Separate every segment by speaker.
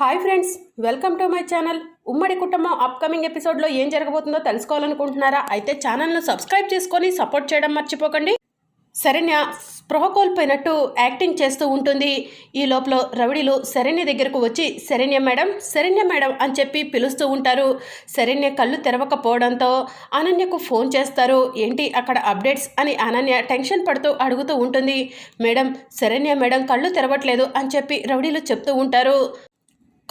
Speaker 1: Hi friends welcome to my channel. ఉమ్మడి కుటుంబం upcoming ఎపిసోడ్లో ఏం జరగబోతుందో తెలుసుకోవాలనుకుంటున్నారా? అయితే ఛానల్ను సబ్స్క్రైబ్ చేసుకొని సపోర్ట్ చేయడం మర్చిపోకండి. శరణ్య స్పృహ కోల్పోయినట్టు యాక్టింగ్ చేస్తూ ఉంటుంది. ఈ లోపల రవిడిలు శరణ్య దగ్గరకు వచ్చి శరణ్య మేడం శరణ్య మేడం అని చెప్పి పిలుస్తూ ఉంటారు. శరణ్య కళ్ళు తెరవకపోవడంతో అనన్యకు ఫోన్ చేస్తారు. ఏంటి అక్కడ అప్డేట్స్? అని అనన్య టెన్షన్ పడుతూ అడుగుతూ ఉంటుంది. మేడం శరణ్య మేడం కళ్ళు తెరవట్లేదు అని చెప్పి రవిడిలు చెప్తూ ఉంటారు.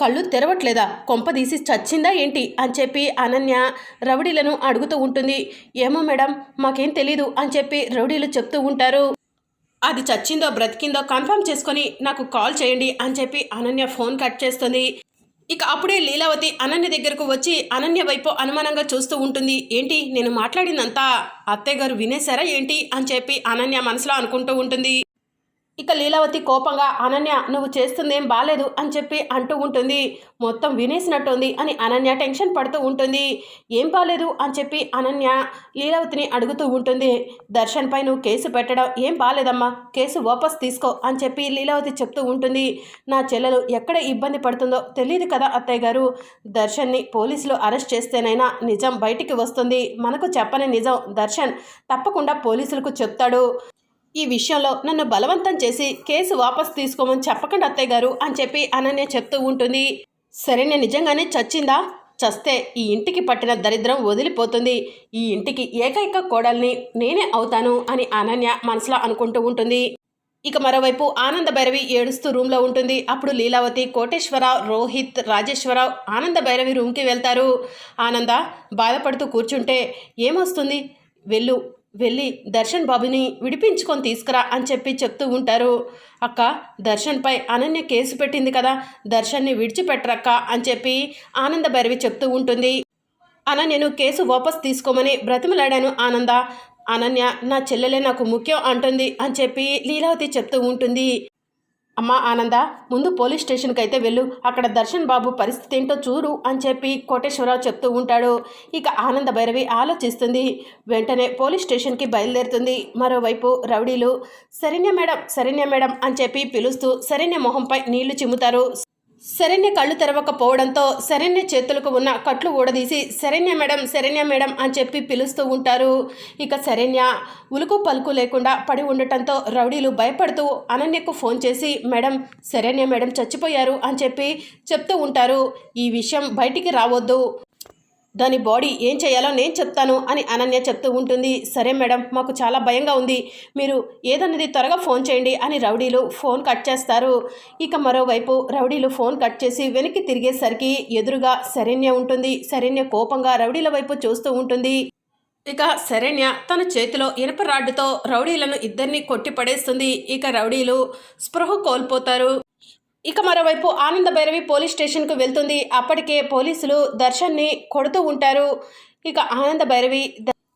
Speaker 1: కళ్ళు తెరవట్లేదా? కొంపదీసి చచ్చిందా ఏంటి? అని చెప్పి అనన్య రౌడీలను అడుగుతూ ఉంటుంది. ఏమో మేడం మాకేం తెలీదు అని చెప్పి రౌడీలు చెప్తూ ఉంటారు. అది చచ్చిందో బ్రతికిందో కన్ఫర్మ్ చేసుకొని నాకు కాల్ చేయండి అని చెప్పి అనన్య ఫోన్ కట్ చేస్తుంది. ఇక అప్పుడే లీలావతి అనన్య దగ్గరకు వచ్చి అనన్య వైపు అనుమానంగా చూస్తూ ఉంటుంది. ఏంటి నేను మాట్లాడిందంతా అత్తయ్య గారు వినేశారా ఏంటి? అని చెప్పి అనన్య మనసులో అనుకుంటూ ఉంటుంది. ఇక లీలావతి కోపంగా అనన్య నువ్వు చేస్తుందేం బాలేదు అని చెప్పి అంటూ ఉంటుంది. మొత్తం వినేసినట్టుంది అని అనన్య టెన్షన్ పడుతూ ఉంటుంది. ఏం బాలేదు అని చెప్పి అనన్య లీలావతిని అడుగుతూ ఉంటుంది. దర్శన్పై నువ్వు కేసు పెట్టడం ఏం బాలేదమ్మా కేసు వాపస్ తీసుకో అని చెప్పి లీలావతి చెప్తూ ఉంటుంది. నా చెల్లెలు ఎక్కడ ఇబ్బంది పడుతుందో తెలియదు కదా అత్తయ్య గారు. దర్శన్ని పోలీసులు అరెస్ట్ చేస్తేనైనా నిజం బయటికి వస్తుంది. మనకు చెప్పని నిజం దర్శన్ తప్పకుండా పోలీసులకు చెప్తాడు. ఈ విషయంలో నన్ను బలవంతం చేసి కేసు వాపస్ తీసుకోమని చెప్పకండి అత్తయ్య గారు అని చెప్పి అనన్య చెప్తూ ఉంటుంది. సరే నేను నిజంగానే చచ్చిందా? చస్తే ఈ ఇంటికి పట్టిన దరిద్రం వదిలిపోతుంది. ఈ ఇంటికి ఏకైక కోడల్ని నేనే అవుతాను అని అనన్య మనసులో అనుకుంటూ ఉంటుంది. ఇక మరోవైపు ఆనంద భైరవి ఏడుస్తూ రూమ్లో ఉంటుంది. అప్పుడు లీలావతి కోటేశ్వరరావు రోహిత్ రాజేశ్వరరావు ఆనంద భైరవి రూమ్కి వెళ్తారు. ఆనంద బాధపడుతూ కూర్చుంటే ఏమొస్తుంది? వెళ్ళు వెళ్ళి దర్శన్ బాబుని విడిపించుకొని తీసుకురా అని చెప్పి చెప్తూ ఉంటారు. అక్క దర్శన్పై అనన్య కేసు పెట్టింది కదా దర్శన్ని విడిచిపెట్టరక్క అని చెప్పి ఆనంద భైరవి చెప్తూ ఉంటుంది. అనన్యను కేసు వాపస్ తీసుకోమని బ్రతిమలాడాను ఆనంద. అనన్య నా చెల్లెలే నాకు ముఖ్యం అంటుంది అని చెప్పి లీలావతి చెప్తూ ఉంటుంది. అమ్మా ఆనంద ముందు పోలీస్ స్టేషన్కి అయితే వెళ్ళు. అక్కడ దర్శన్ బాబు పరిస్థితి ఏంటో చూడు అని చెప్పి కోటేశ్వరరావు చెప్తూ ఉంటాడు. ఇక ఆనంద భైరవి ఆలోచిస్తుంది. వెంటనే పోలీస్ స్టేషన్కి బయలుదేరుతుంది. మరోవైపు రౌడీలు శరణ్య మేడం శరణ్య మేడం అని చెప్పి పిలుస్తూ శరణ్య మొహంపై నీళ్ళు చిమ్ముతారు. శరణ్య కళ్ళు తెరవకపోవడంతో శరణ్య చేతులకు ఉన్న కట్లు ఊడదీసి శరణ్య మేడం శరణ్య మేడం అని చెప్పి పిలుస్తూ ఉంటారు. ఇక శరణ్య ఉలుకు పలుకు లేకుండా పడి ఉండటంతో రౌడీలు భయపడుతూ అనన్యకు ఫోన్ చేసి మేడం శరణ్య మేడం చచ్చిపోయారు అని చెప్పి చెప్తూ ఉంటారు. ఈ విషయం బయటికి రావద్దు. దాని బాడీ ఏం చేయాలో నేను చెప్తాను అని అనన్య చెప్తూ ఉంటుంది. సరే మేడం మాకు చాలా భయంగా ఉంది. మీరు ఏదన్నది త్వరగా ఫోన్ చేయండి అని రౌడీలు ఫోన్ కట్ చేస్తారు. ఇక మరోవైపు రౌడీలు ఫోన్ కట్ చేసి వెనక్కి తిరిగేసరికి ఎదురుగా శరణ్య ఉంటుంది. శరణ్య కోపంగా రౌడీల వైపు చూస్తూ ఉంటుంది. ఇక శరణ్య తన చేతిలో ఇనప రాడ్డుతో రౌడీలను ఇద్దరిని కొట్టి పడేస్తుంది ఇక రౌడీలు స్పృహ కోల్పోతారు. ఇక మరోవైపు ఆనంద భైరవి పోలీస్ స్టేషన్కు వెళ్తుంది. అప్పటికే పోలీసులు దర్శన్ని కొడుతూ ఉంటారు. ఇక ఆనంద భైరవి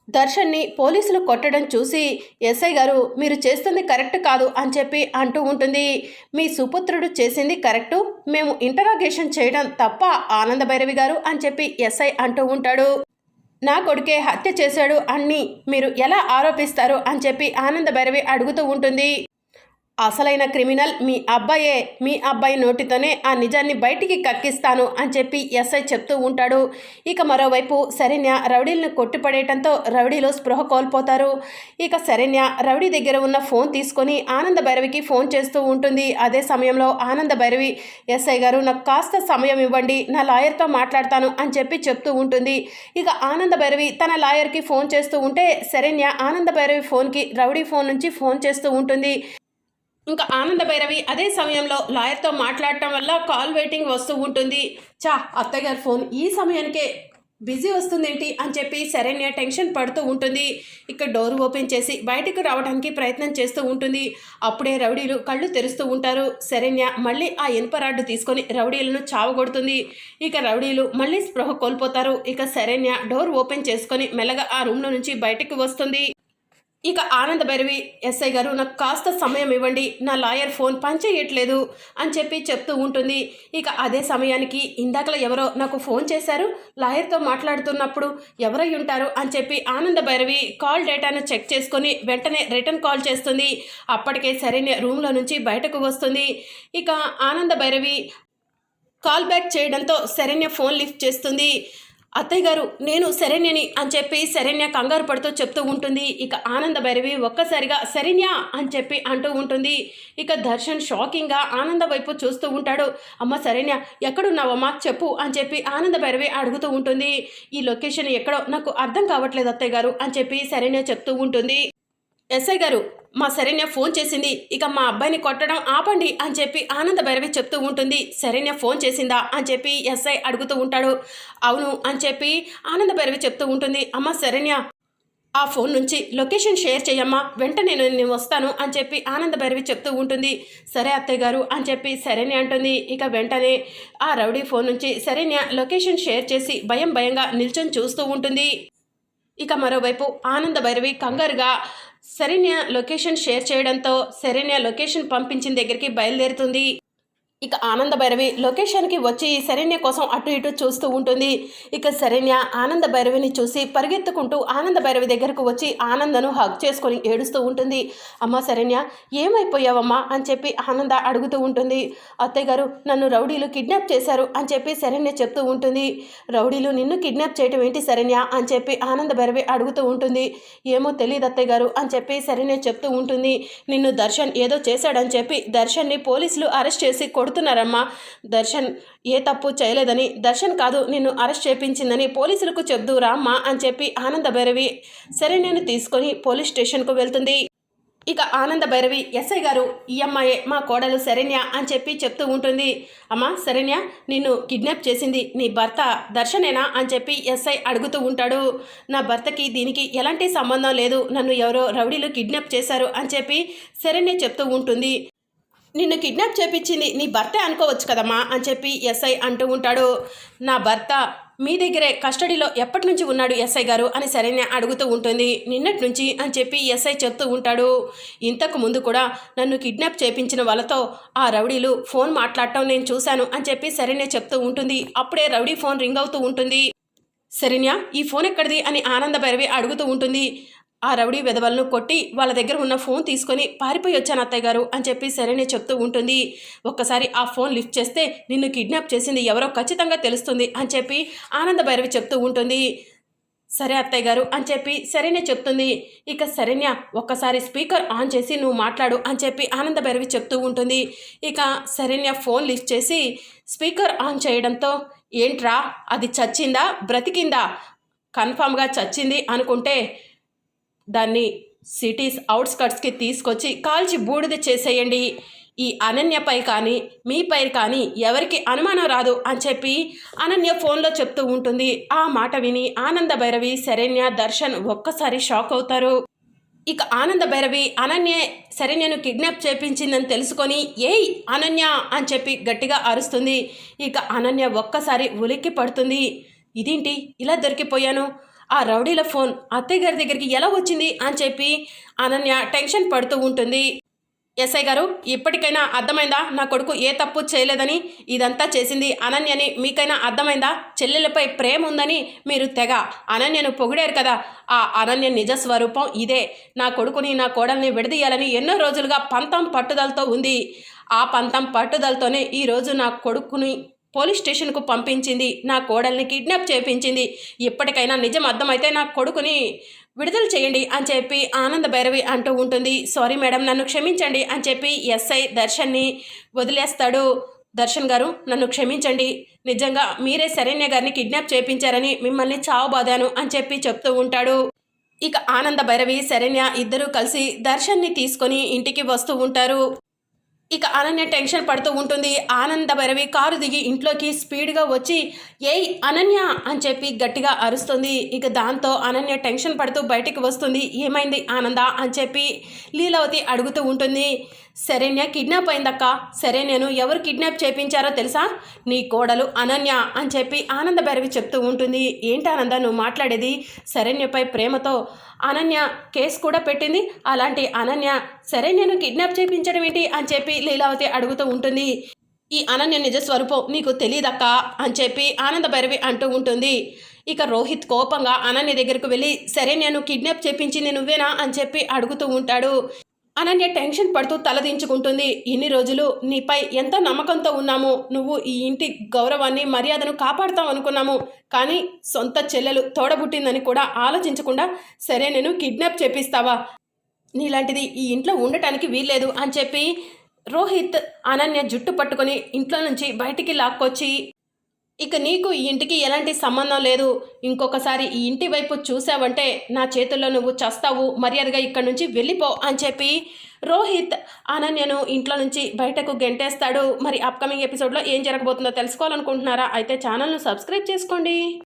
Speaker 1: దర్శన్ని పోలీసులు కొట్టడం చూసి ఎస్ఐ గారు మీరు చేస్తుంది కరెక్ట్ కాదు అని చెప్పి అంటూ ఉంటుంది. మీ సుపుత్రుడు చేసింది కరెక్టు. మేము ఇంటరాగేషన్ చేయడం తప్ప ఆనంద భైరవి గారు అని చెప్పి ఎస్ఐ అంటూ ఉంటాడు. నా కొడుకే హత్య చేశాడు. అన్ని మీరు ఎలా ఆరోపిస్తారు? అని చెప్పి ఆనంద భైరవి అడుగుతూ ఉంటుంది. అసలైన క్రిమినల్ మీ అబ్బాయే మీ అబ్బాయి నోటితోనే ఆ నిజాన్ని బయటికి కక్కిస్తాను అని చెప్పి ఎస్ఐ చెప్తూ ఉంటాడు. ఇక మరోవైపు శరణ్య రౌడీలను కొట్టిపడేయటంతో రౌడీలు స్పృహ కోల్పోతారు. ఇక శరణ్య రౌడీ దగ్గర ఉన్న ఫోన్ తీసుకొని ఆనంద భైరవికి ఫోన్ చేస్తూ ఉంటుంది. అదే సమయంలో ఆనంద భైరవి ఎస్ఐ గారు నాకు కాస్త సమయం ఇవ్వండి నా లాయర్తో మాట్లాడతాను అని చెప్పి చెప్తూ ఉంటుంది. ఇక ఆనంద భైరవి తన లాయర్కి ఫోన్ చేస్తూ ఉంటే శరణ్య ఆనంద భైరవి ఫోన్కి రౌడీ ఫోన్ నుంచి ఫోన్ చేస్తూ ఉంటుంది. ఇంకా ఆనంద భైరవి అదే సమయంలో లాయర్తో మాట్లాడటం వల్ల కాల్ వెయిటింగ్ వస్తూ ఉంటుంది. చా అత్తగారి ఫోన్ ఈ సమయానికే బిజీ వస్తుందేంటి అని చెప్పి శరణ్య టెన్షన్ పడుతూ ఉంటుంది. ఇక్కడ డోర్ ఓపెన్ చేసి బయటకు రావడానికి ప్రయత్నం చేస్తూ ఉంటుంది. అప్పుడే రౌడీలు కళ్ళు తెరుస్తూ ఉంటారు. శరణ్య మళ్ళీ ఆ ఇనుప రాడ్డు తీసుకొని రౌడీలను చావగొడుతుంది. ఇక రౌడీలు మళ్ళీ స్పృహ కోల్పోతారు. ఇక శరణ్య డోర్ ఓపెన్ చేసుకొని మెల్లగా ఆ రూమ్లో నుంచి బయటకు వస్తుంది. ఇక ఆనంద భైరవి ఎస్ఐ గారు నాకు కాస్త సమయం ఇవ్వండి నా లాయర్ ఫోన్ పనిచేయట్లేదు అని చెప్పి చెప్తూ ఉంటుంది. ఇక అదే సమయానికి ఇందాకలా ఎవరో నాకు ఫోన్ చేశారు లాయర్తో మాట్లాడుతున్నప్పుడు ఎవరై ఉంటారు అని చెప్పి ఆనంద భైరవి కాల్ డేటాను చెక్ చేసుకొని వెంటనే రిటర్న్ కాల్ చేస్తుంది. అప్పటికే సరైన రూమ్లో నుంచి బయటకు వస్తుంది. ఇక ఆనంద భైరవి కాల్ బ్యాక్ చేయడంతో సరైన ఫోన్ లిఫ్ట్ చేస్తుంది. అత్తయ్య గారు నేను శరణ్యని అని చెప్పి శరణ్య కంగారు పడుతూ చెప్తూ ఉంటుంది. ఇక ఆనంద భైరవి ఒక్కసారిగా శరణ్య అని చెప్పి అంటూ ఉంటుంది. ఇక దర్శన్ షాకింగ్గా ఆనంద వైపు చూస్తూ ఉంటాడు. అమ్మ శరణ్య ఎక్కడున్నావమ్మా? చెప్పు అని చెప్పి ఆనంద భైరవి అడుగుతూ ఉంటుంది. ఈ లొకేషన్ ఎక్కడో నాకు అర్థం కావట్లేదు అత్తయ్య గారు అని చెప్పి శరణ్య చెప్తూ ఉంటుంది. ఎస్ఐ గారు మా శరణ్య ఫోన్ చేసింది. ఇక మా అబ్బాయిని కొట్టడం ఆపండి అని చెప్పి ఆనంద భైరవి చెప్తూ ఉంటుంది. శరణ్య ఫోన్ చేసిందా అని చెప్పి ఎస్ఐ అడుగుతూ ఉంటాడు. అవును అని చెప్పి ఆనంద భైరవి చెప్తూ ఉంటుంది. అమ్మ శరణ్య ఆ ఫోన్ నుంచి లొకేషన్ షేర్ చేయమ్మా. వెంటనే నేను నేను వస్తాను అని చెప్పి ఆనంద భైరవి చెప్తూ ఉంటుంది. సరే అత్తయ్య గారు అని చెప్పి శరణ్య అంటుంది. ఇక వెంటనే ఆ రౌడీ ఫోన్ నుంచి శరణ్య లొకేషన్ షేర్ చేసి భయం భయంగా నిల్చొని చూస్తూ ఉంటుంది. ఇక మరోవైపు ఆనంద భైరవి కంగారుగా శరణ్య లొకేషన్ షేర్ చేయడంతో శరణ్య లొకేషన్ పంపించిన దగ్గరికి బయలుదేరుతుంది. ఇక ఆనంద భైరవి లొకేషన్కి వచ్చి శరణ్య కోసం అటు ఇటు చూస్తూ ఉంటుంది. ఇక శరణ్య ఆనంద భైరవిని చూసి పరిగెత్తుకుంటూ ఆనంద భైరవి దగ్గరకు వచ్చి ఆనందను హగ్ చేసుకొని ఏడుస్తూ ఉంటుంది. అమ్మ శరణ్య ఏమైపోయావమ్మా? అని చెప్పి ఆనంద అడుగుతూ ఉంటుంది. అత్తయ్య గారు నన్ను రౌడీలు కిడ్నాప్ చేశారు అని చెప్పి శరణ్య చెప్తూ ఉంటుంది. రౌడీలు నిన్ను కిడ్నాప్ చేయటం ఏంటి శరణ్య? అని చెప్పి ఆనంద భైరవి అడుగుతూ ఉంటుంది. ఏమో తెలియదు అత్తయ్య గారు అని చెప్పి శరణ్య చెప్తూ ఉంటుంది. నిన్ను దర్శన్ ఏదో చేశాడని చెప్పి దర్శన్ని పోలీసులు అరెస్ట్ చేసి కొడుతూ నమ్ముతున్నారమ్మా. దర్శన్ ఏ తప్పు చేయలేదని. దర్శన్ కాదు నిన్ను అరెస్ట్ చేపించిందని పోలీసులకు చెప్దు రామ్మా అని చెప్పి ఆనంద భైరవి శరణ్యను తీసుకొని పోలీస్ స్టేషన్కు వెళ్తుంది. ఇక ఆనంద భైరవి ఎస్ఐ గారు ఈ అమ్మాయే మా కోడలు శరణ్య అని చెప్పి చెప్తూ ఉంటుంది. అమ్మా శరణ్య నిన్ను కిడ్నాప్ చేసింది నీ భర్త దర్శనేనా అని చెప్పి ఎస్ఐ అడుగుతూ ఉంటాడు. నా భర్తకి దీనికి ఎలాంటి సంబంధం లేదు. నన్ను ఎవరో రౌడీలు కిడ్నాప్ చేశారు అని చెప్పి శరణ్య చెప్తూ ఉంటుంది. నిన్ను కిడ్నాప్ చేపించింది నీ భర్తే అనుకోవచ్చు కదమ్మా అని చెప్పి ఎస్ఐ అంటూ ఉంటాడు. నా భర్త మీ దగ్గరే కస్టడీలో ఎప్పటి నుంచి ఉన్నాడు ఎస్ఐ గారు అని సరైన అడుగుతూ ఉంటుంది. నిన్నటి నుంచి అని చెప్పి ఎస్ఐ చెప్తూ ఉంటాడు. ఇంతకు ముందు కూడా నన్ను కిడ్నాప్ చేపించిన వాళ్ళతో ఆ రౌడీలు ఫోన్ మాట్లాడటం నేను చూశాను అని చెప్పి సరైన చెప్తూ ఉంటుంది. అప్పుడే రౌడీ ఫోన్ రింగ్ అవుతూ ఉంటుంది. శరణ్య ఈ ఫోన్ ఎక్కడిది అని ఆనంద భైరవి అడుగుతూ ఉంటుంది. ఆ రౌడీ వెధవలను కొట్టి వాళ్ళ దగ్గర ఉన్న ఫోన్ తీసుకొని పారిపోయి వచ్చాను అత్తయ్య గారు అని చెప్పి సరేనే చెప్తూ ఉంటుంది. ఒక్కసారి ఆ ఫోన్ లిఫ్ట్ చేస్తే నిన్ను కిడ్నాప్ చేసింది ఎవరో ఖచ్చితంగా తెలుస్తుంది అని చెప్పి ఆనంద భైరవి చెప్తూ ఉంటుంది. సరే అత్తయ్య గారు అని చెప్పి సరేనే చెప్తుంది. ఇక శరణ్య ఒక్కసారి స్పీకర్ ఆన్ చేసి నువ్వు మాట్లాడు అని చెప్పి ఆనంద భైరవి చెప్తూ ఉంటుంది. ఇక శరణ్య ఫోన్ లిఫ్ట్ చేసి స్పీకర్ ఆన్ చేయడంతో ఏంట్రా అది చచ్చిందా? బ్రతికిందా? కన్ఫామ్గా చచ్చింది అనుకుంటే దాన్ని సిటీస్ అవుట్స్కట్స్కి తీసుకొచ్చి కాల్చి బూడిద చేసేయండి. ఈ అనన్యపై కానీ మీపై కానీ ఎవరికి అనుమానం రాదు అని చెప్పి అనన్య ఫోన్లో చెప్తూ ఉంటుంది. ఆ మాట విని ఆనంద భైరవి శరణ్య దర్శన్ ఒక్కసారి షాక్ అవుతారు. ఇక ఆనంద భైరవి అనన్య శరణ్యను కిడ్నాప్ చేపించిందని తెలుసుకొని ఏయ్ అనన్య అని చెప్పి గట్టిగా అరుస్తుంది. ఇక అనన్య ఒక్కసారి ఉలిక్కి పడుతుంది ఇదేంటి? ఇలా దొరికిపోయాను? ఆ రౌడీల ఫోన్ అత్తయ్య గారి దగ్గరికి ఎలా వచ్చింది అని చెప్పి అనన్య టెన్షన్ పడుతూ ఉంటుంది. ఎస్ఐ గారు ఇప్పటికైనా అర్థమైందా? నా కొడుకు ఏ తప్పు చేయలేదని ఇదంతా చేసింది అనన్యని మీకైనా అర్థమైందా? చెల్లెలపై ప్రేమ ఉందని మీరు తెగ అనన్యను పొగిడారు కదా. ఆ అనన్య నిజ స్వరూపం ఇదే. నా కొడుకుని నా కోడల్ని విడదీయాలని ఎన్నో రోజులుగా పంతం పట్టుదలతో ఉంది. ఆ పంతం పట్టుదలతోనే ఈరోజు నా కొడుకుని పోలీస్ స్టేషన్కు పంపించింది. నా కోడల్ని కిడ్నాప్ చేపించింది. ఇప్పటికైనా నిజం అర్థమైతే నా కొడుకుని విడుదల చేయండి అని చెప్పి ఆనంద భైరవి అంటూ ఉంటుంది. సారీ మేడం నన్ను క్షమించండి అని చెప్పి ఎస్ఐ దర్శన్ని వదిలేస్తాడు. దర్శన్ గారు నన్ను క్షమించండి. నిజంగా మీరే శరణ్య గారిని కిడ్నాప్ చేపించారని మిమ్మల్ని చావబాదాను అని చెప్పి చెప్తూ ఉంటాడు. ఇక ఆనంద భైరవి శరణ్య ఇద్దరూ కలిసి దర్శన్ని తీసుకొని ఇంటికి వస్తూ ఉంటారు. ఇక అనన్య టెన్షన్ పడుతూ ఉంటుంది. ఆనంద భైరవి కారు దిగి ఇంట్లోకి స్పీడ్గా వచ్చి ఏయ్ అనన్య! అని చెప్పి గట్టిగా అరుస్తుంది. ఇక దాంతో అనన్య టెన్షన్ పడుతూ బయటికి వస్తుంది. ఏమైంది ఆనంద? అని చెప్పి లీలావతి అడుగుతూ ఉంటుంది. శరణ్య కిడ్నాప్ అయిందక్క. సరే నేను ఎవరు కిడ్నాప్ చేపించారో తెలుసా? నీ కోడలు అనన్య అని చెప్పి ఆనంద భైరవి చెప్తూ ఉంటుంది. ఏంటి ఆనంద నువ్వు మాట్లాడేది? శరణ్యపై ప్రేమతో అనన్య కేసు కూడా పెట్టింది. అలాంటి అనన్య సరే నేను కిడ్నాప్ చేయించడం ఏంటి అని చెప్పి లీలావతి అడుగుతూ ఉంటుంది. ఈ అనన్య నిజ స్వరూపం నీకు తెలియదక్క అని చెప్పి ఆనంద భైరవి అంటూ ఉంటుంది. ఇక రోహిత్ కోపంగా అనన్య దగ్గరకు వెళ్ళి సరే నేను కిడ్నాప్ చేపించింది నువ్వేనా అని చెప్పి అడుగుతూ ఉంటాడు. అనన్య టెన్షన్ పడుతూ తలదించుకుంటుంది ఇన్ని రోజులు నీపై ఎంత నమ్మకంతో ఉన్నాము నువ్వు ఈ ఇంటి గౌరవాన్ని మర్యాదను కాపాడుతావు అనుకున్నాము. కానీ సొంత చెల్లెలు తోడబుట్టిందని కూడా ఆలోచించకుండా సరే నేను కిడ్నాప్ చేపిస్తావా? నీలాంటిది ఈ ఇంట్లో ఉండటానికి వీల్లేదు అని చెప్పి రోహిత్ అనన్య జుట్టు పట్టుకొని ఇంట్లో నుంచి బయటికి లాక్కొచ్చి ఇక నీకు ఈ ఇంటికి ఎలాంటి సంబంధం లేదు. ఇంకొకసారి ఈ ఇంటి వైపు చూసావంటే నా చేతుల్లో నువ్వు చస్తావు. మర్యాదగా ఇక్కడి నుంచి వెళ్ళిపో అని చెప్పి రోహిత్ అనన్యను ఇంట్లో నుంచి బయటకు గెంటేస్తాడు. మరి అప్కమింగ్ ఎపిసోడ్లో ఏం జరగబోతుందో తెలుసుకోవాలనుకుంటున్నారా? అయితే ఛానల్ను సబ్స్క్రైబ్ చేసుకోండి.